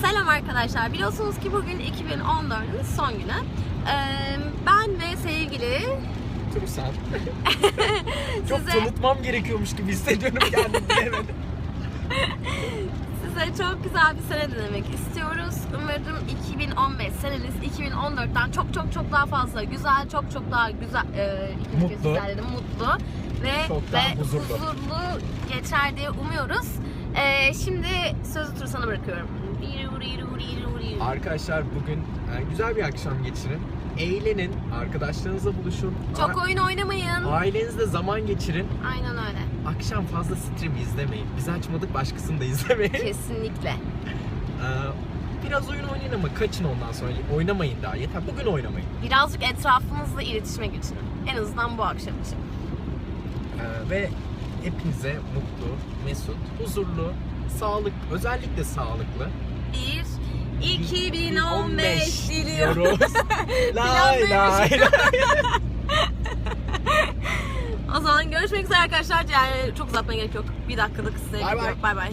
Selam arkadaşlar. Biliyorsunuz ki bugün 2014'ün son günü. Ee, ben ve sevgili Tursan. Çok Size- tanıtmam gerekiyormuş gibi hissediyorum kendimi size çok güzel bir sene dilemek istiyoruz. Umarım 2015 seneniz 2014'ten çok çok çok daha fazla güzel, çok çok daha güzel, e, Mutlu. güzel dedim, mutlu ve, Çok ve huzurlu. huzurlu geçer diye umuyoruz. Sözü Tursan'a bırakıyorum. Arkadaşlar bugün e, güzel bir akşam geçirin. Eğlenin, arkadaşlarınızla buluşun. Çok oyun oynamayın. Ailenizle zaman geçirin. Aynen öyle. Akşam fazla stream izlemeyin. Biz açmadık başkasını da izlemeyin. Kesinlikle. Ee, Biraz oyun oynayın ama kaçın ondan sonra. Oynamayın daha. Yeter bugün oynamayın. Birazcık etrafınızla iletişime geçin. En azından bu akşam için. Ee, ve hepinize mutlu, mesut, huzurlu, sağlık, özellikle sağlıklı. Bir 2015 diliyoruz. lay lay lay. O zaman görüşmek üzere arkadaşlar. Yani çok uzatmaya gerek yok. Bir dakikalık size Bay bay. Bay bay.